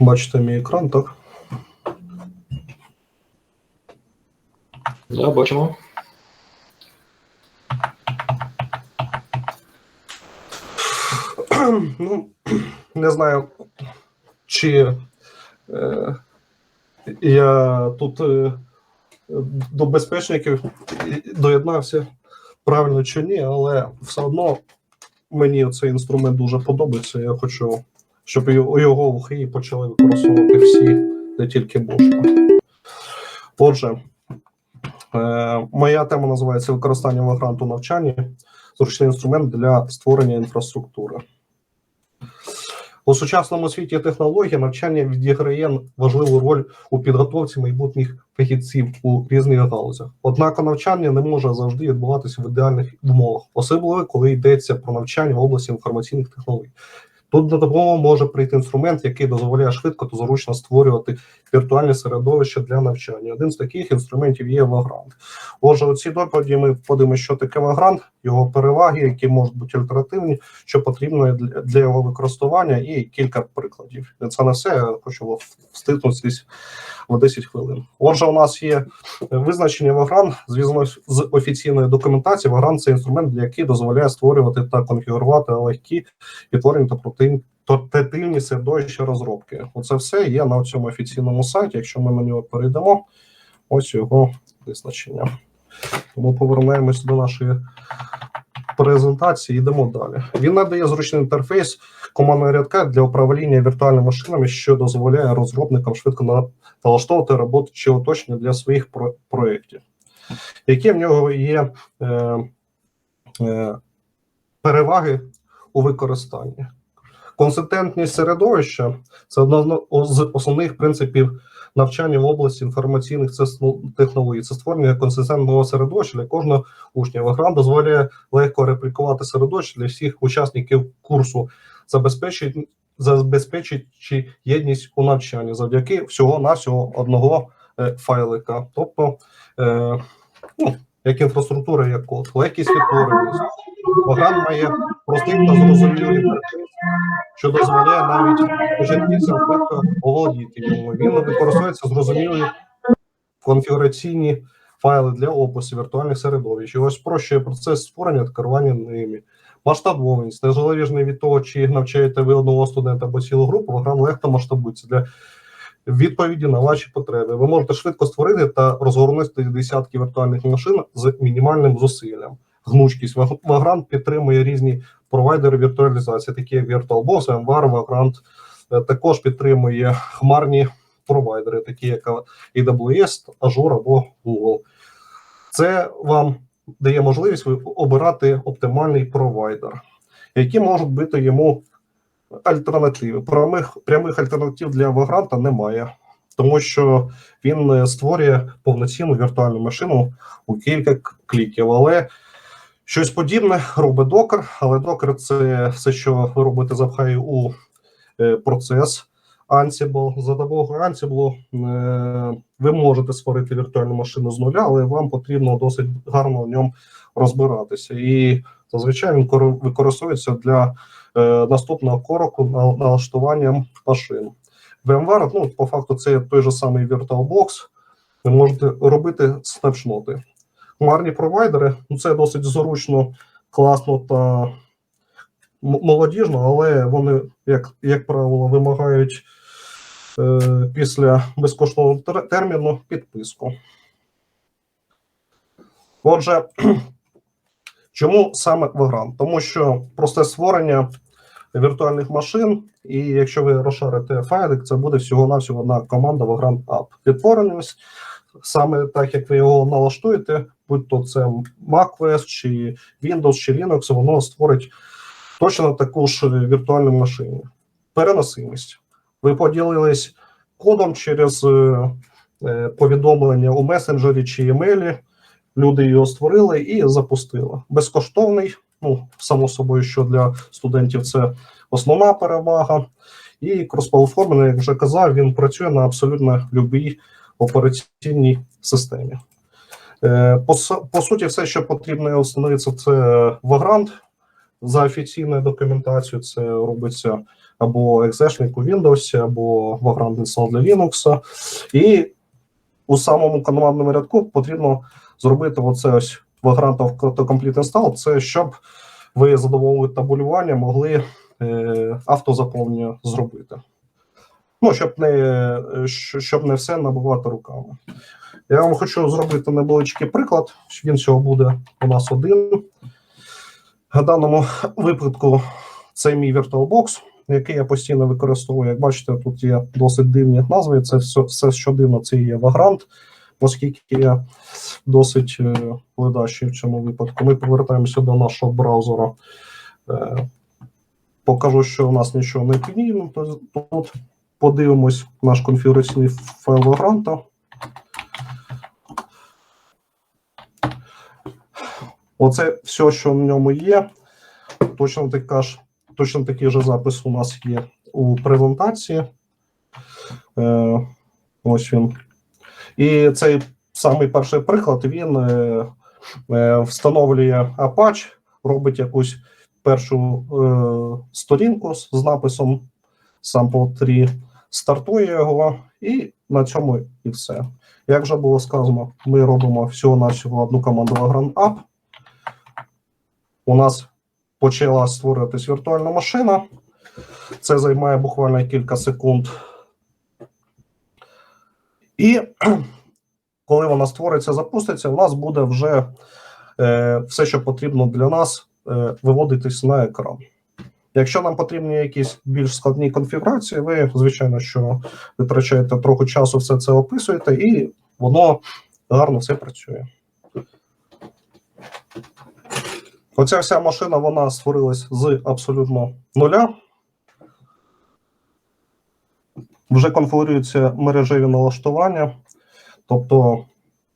Бачите мій екран, так? Да, бачимо. Ну, не знаю, чи е, я тут е, до безпечників доєднався правильно чи ні, але все одно мені цей інструмент дуже подобається. Я хочу, щоб його в почали використовувати всі, не тільки Бошка. Отже, е, моя тема називається використання вагранту навчанні зручний інструмент для створення інфраструктури. У сучасному світі технології навчання відіграє важливу роль у підготовці майбутніх фахівців у різних галузях. Однак навчання не може завжди відбуватися в ідеальних умовах, особливо коли йдеться про навчання в області інформаційних технологій. Тут на допомогу може прийти інструмент, який дозволяє швидко та зручно створювати віртуальне середовище для навчання. Один з таких інструментів є Vagrant. Отже, у цій доповіді ми подивимося, що таке Vagrant, його переваги, які можуть бути альтернативні, що потрібно для, для його використання, і кілька прикладів. Це не все. Я хочу встигнутися в 10 хвилин. Отже, у нас є визначення Vagrant зв'язано з офіційною документацією. Vagrant – це інструмент, який дозволяє створювати та конфігурувати легкі відтворені та протеїн портативні середовища розробки. Оце все є на цьому офіційному сайті. Якщо ми на нього перейдемо, ось його визначення. Тому повернемось до нашої презентації. Йдемо далі. Він надає зручний інтерфейс командного рядка для управління віртуальними машинами, що дозволяє розробникам швидко налаштовувати роботу чи оточення для своїх про проєктів. Які в нього є е, е, переваги у використанні? Консистентність середовища це одна з основних принципів навчання в області інформаційних технологій. Це створення консистентного середовища для кожного учня. Ваграм дозволяє легко реплікувати середовище для всіх учасників курсу, забезпечить забезпечуючи єдність у навчанні завдяки всього навсього одного е, файлика. Тобто, е, ну, як інфраструктура, як код, легкість відтворення. Програм має простий та зрозумілий що дозволяє навіть початківцям швидко оволодіти. Він використовується зрозумілі конфігураційні файли для опису віртуальних середовищ. І ось спрощує процес створення та керування ними. Масштабованість, незалежно від того, чи навчаєте ви одного студента або цілу групу, програм легко масштабується для відповіді на ваші потреби. Ви можете швидко створити та розгорнути десятки віртуальних машин з мінімальним зусиллям. Гнучкість Vagrant підтримує різні провайдери віртуалізації, такі як VirtualBox, VMware, Vagrant е, також підтримує хмарні провайдери, такі як AWS, Azure або Google. Це вам дає можливість обирати оптимальний провайдер, які можуть бути йому альтернативи. Прямих прямих альтернатив для Vagrant немає, тому що він е, створює повноцінну віртуальну машину у кілька кліків. Але щось подібне робить докер, але докер це все, що ви робите, запхає у е, процес. Ansible. За допомогою Ansible е, ви можете створити віртуальну машину з нуля, але вам потрібно досить гарно в ньому розбиратися. І зазвичай він використовується для е, наступного кроку налаштування машин. VMware, ну, по факту, це той же самий VirtualBox. Ви можете робити снапшноти. Хмарні провайдери, ну це досить зручно, класно та молодіжно, але вони, як як правило, вимагають е, після безкоштовного терміну підписку. Отже, чому саме Vagrant? Тому що просте створення віртуальних машин, і якщо ви розшарите файлик, це буде всього-навсього одна команда Vagrant App. Відтвореність, саме так, як ви його налаштуєте, будь то це macOS, чи Windows, чи Linux, воно створить точно таку ж віртуальну машину. Переносимість. Ви поділились кодом через е, е, повідомлення у месенджері чи емейлі. Люди його створили і запустили. Безкоштовний, ну, само собою, що для студентів це основна перевага. І кросплатформений, як вже казав, він працює на абсолютно будь-якій операційній системі. Е, по, по суті, все, що потрібно встановитися, це Vagrant. За офіційною документацією, це робиться або екзешник у Windows, або Vagrant Install для Linux. І у самому командному рядку потрібно зробити оце ось Vagrant Autocomplete Install, це щоб ви задоволили табулювання, могли е, автозаповнення зробити. Ну, щоб не, щоб не все набувати руками. Я вам хочу зробити невеличкий приклад. Він цього буде у нас один. В даному випадку це мій VirtualBox, який я постійно використовую. Як бачите, тут є досить дивні назви. Це все, все що це є Vagrant, оскільки я досить е, ледачий в цьому випадку. Ми повертаємося до нашого браузера. Е, Покажу, що у нас нічого не підійно. Тут подивимось наш конфігураційний файл Vagrant. Оце все, що в ньому є. Точно така ж, точно такий же запис у нас є у презентації. Е, ось він. І цей самий перший приклад він е, е, встановлює Apache, робить якусь першу е, сторінку з написом sample 3, стартує його, і на цьому і все. Як вже було сказано, ми робимо всього-навсього одну команду App. У нас почала створюватись віртуальна машина. Це займає буквально кілька секунд. І коли вона створиться, запуститься, у нас буде вже е, все, що потрібно для нас, е, виводитись на екран. Якщо нам потрібні якісь більш складні конфігурації, ви, звичайно, що витрачаєте трохи часу, все це описуєте, і воно гарно все працює. Оця вся машина вона створилась з абсолютно нуля. Вже конфігуруються мережеві налаштування. Тобто,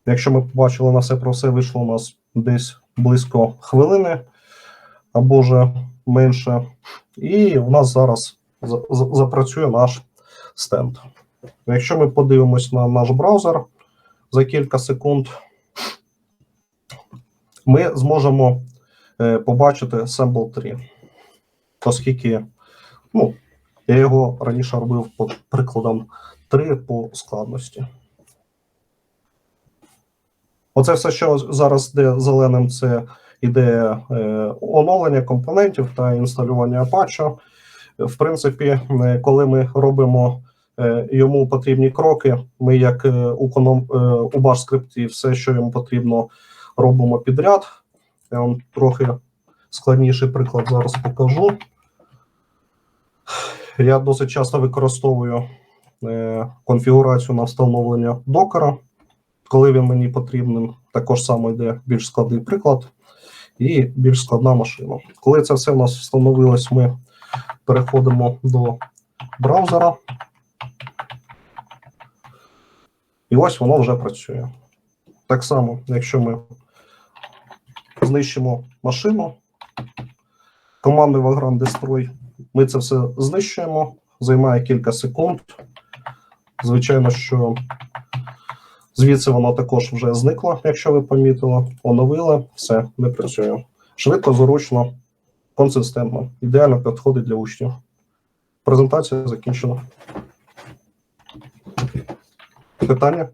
якщо ми побачили на все про все, вийшло у нас десь близько хвилини або вже менше. І у нас зараз за- за- запрацює наш стенд. Якщо ми подивимось на наш браузер за кілька секунд, ми зможемо е, побачити Sample 3. Оскільки ну, я його раніше робив по прикладам 3 по складності. Оце все, що зараз де зеленим, це ідея е, оновлення компонентів та інсталювання Apache. В принципі, е, коли ми робимо е, йому потрібні кроки, ми, як у, коном, у Bash скрипті, все, що йому потрібно, робимо підряд. Я вам трохи складніший приклад зараз покажу. Я досить часто використовую конфігурацію на встановлення докера. Коли він мені потрібен, також само йде більш складний приклад і більш складна машина. Коли це все у нас встановилось, ми переходимо до браузера. І ось воно вже працює. Так само, якщо ми знищимо машину, командою Vagrant Destroy, ми це все знищуємо, займає кілька секунд. Звичайно, що звідси воно також вже зникло, якщо ви помітили, оновили, все, не працює. Швидко, зручно, консистентно, ідеально підходить для учнів. Презентація закінчена. Питання?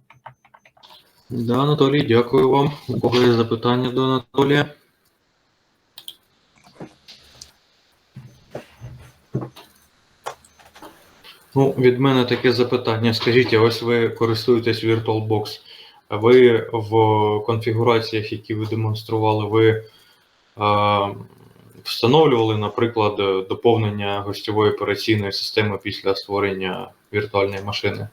Да, Анатолій, дякую вам. У кого є запитання до Анатолія? Ну, від мене таке запитання. Скажіть, ось ви користуєтесь VirtualBox. Ви в конфігураціях, які ви демонстрували, ви а, встановлювали, наприклад, доповнення гостьової операційної системи після створення віртуальної машини?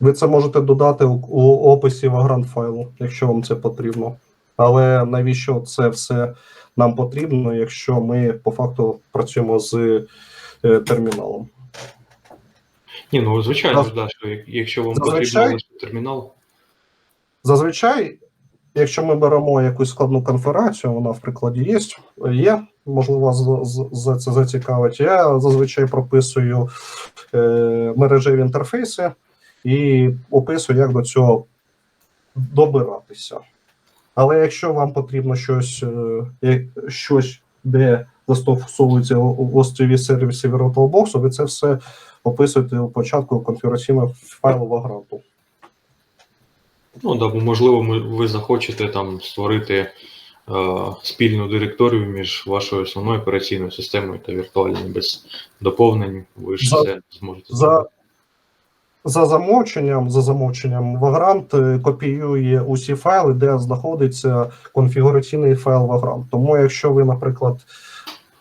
Ви це можете додати у, описі Vagrant файлу, якщо вам це потрібно. Але навіщо це все нам потрібно, якщо ми по факту працюємо з е, терміналом? Ні, ну звичайно, ж, да, що якщо вам Зазвичай- потрібен термінал. Зазвичай, якщо ми беремо якусь складну конфігурацію, вона в прикладі є, є можливо, вас за це зацікавить. Я зазвичай прописую е, мережеві інтерфейси і описую, як до цього добиратися. Але якщо вам потрібно щось, е, щось де застосовуються гостєві сервіси VirtualBox, ви це все описуєте у початку конфігураційного файлу Vagrant. Ну, да, бо можливо, ви захочете там створити е, спільну директорію між вашою основною операційною системою та віртуальною без доповнень. Ви ж За- це зможете За, зробити. за замовченням, за замовченням, Vagrant е, копіює усі файли, де знаходиться конфігураційний файл Vagrant. Тому, якщо ви, наприклад,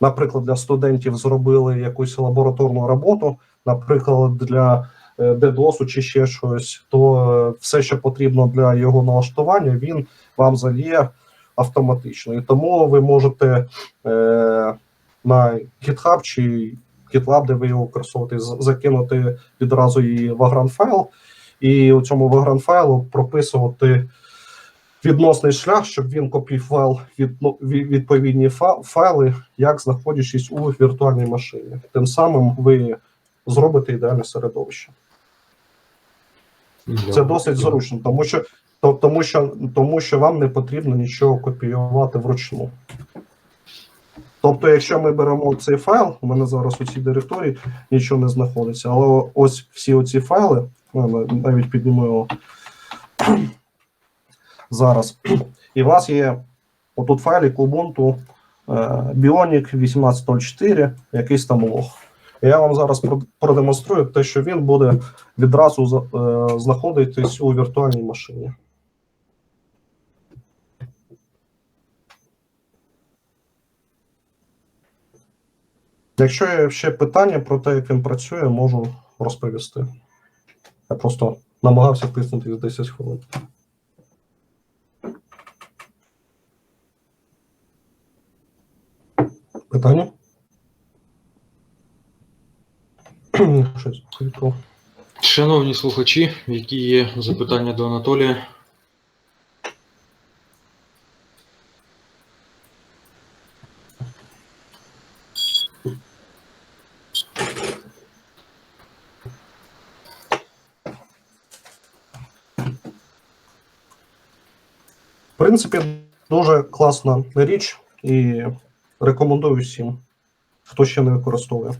наприклад, для студентів зробили якусь лабораторну роботу, наприклад, для DDoS чи ще щось, то е, все, що потрібно для його налаштування, він вам заліє автоматично. І тому ви можете е, на GitHub чи GitLab, де ви його використовуєте, закинути відразу її Vagrant файл, і у цьому Vagrant файлу прописувати відносний шлях, щоб він копіював від, ну, відповідні файли, як знаходячись у віртуальній машині. Тим самим ви зробите ідеальне середовище. Це досить зручно, тому що, то- тому, що, тому що вам не потрібно нічого копіювати вручну. Тобто, якщо ми беремо цей файл, у мене зараз у цій директорії нічого не знаходиться, але ось всі оці файли, ну, навіть підніму його зараз. І у вас є отут файлик Ubuntu е, Bionic 1804, якийсь там лог. Я вам зараз продемонструю те, що він буде відразу е, знаходитись у віртуальній машині. Якщо є ще питання про те, як він працює, можу розповісти. Я просто намагався втиснути в 10 хвилин. Питання? Щось повідомив. Шановні слухачі, які є запитання до Анатолія? В принципі, дуже класна річ і Рекомендую всім, хто ще не використовує.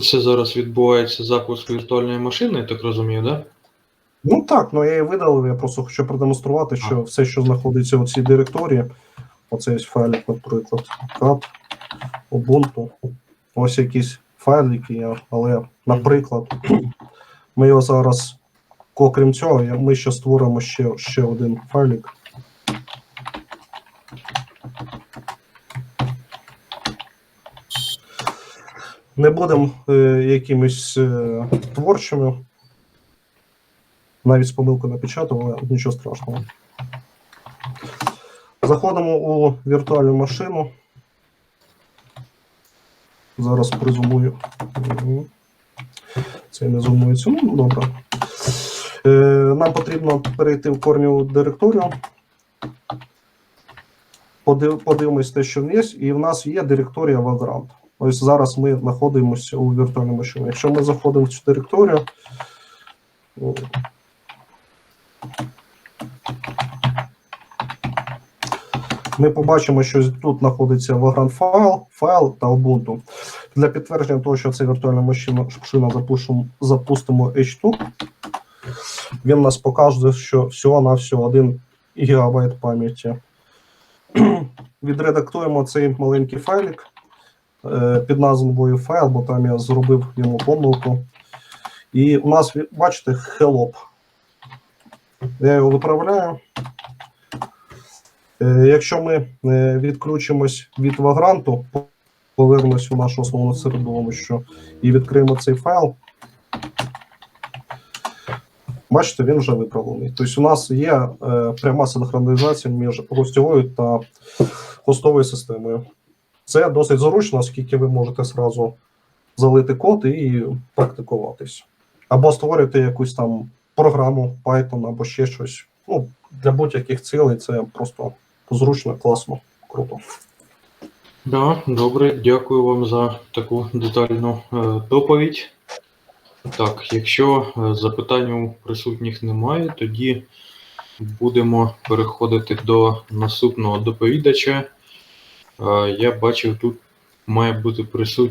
Це зараз відбувається запуск віртуальної машини, я так розумію, так? Да? Ну так, ну я її видалив, я просто хочу продемонструвати, що все, що знаходиться у цій директорії, оцей файлик, наприклад, cat, Ubuntu, ось якісь файлики але, наприклад, ми його зараз, окрім цього, ми ще створимо ще, ще один файлик. Не будемо е, якимись е, творчими. Навіть з помилкою напечатав, але нічого страшного. Заходимо у віртуальну машину. Зараз призумую. Це не зумується. Ну, добре. Е, нам потрібно перейти в корню директорію. Подив, подивимось те, що в є, і в нас є директорія Vagrant. Ось зараз ми знаходимося у віртуальній машині. Якщо ми заходимо в цю директорію, ми побачимо, що тут знаходиться Vagrant файл, файл та Ubuntu. Для підтвердження того, що це віртуальна машина, запустимо H2. Він нас покаже, що всього-навсього 1 ГБ пам'яті. Відредактуємо цей маленький файлик е, під назвою файл, бо там я зробив йому помилку. І у нас, бачите, help. Я його виправляю. Е, Якщо ми е, відключимось від вагранту, по- повернемось у нашу основну середовище і відкриємо цей файл. Бачите, він вже виправлений. Тобто у нас є е, пряма синхронізація між гостьовою та хостовою системою. Це досить зручно, оскільки ви можете зразу залити код і практикуватись. Або створити якусь там програму Python або ще щось. Ну, для будь-яких цілей це просто зручно, класно, круто. Да, добре, дякую вам за таку детальну е, доповідь. Так, якщо е, запитань у присутніх немає, тоді будемо переходити до наступного доповідача. Е, Я бачив, тут має бути присутній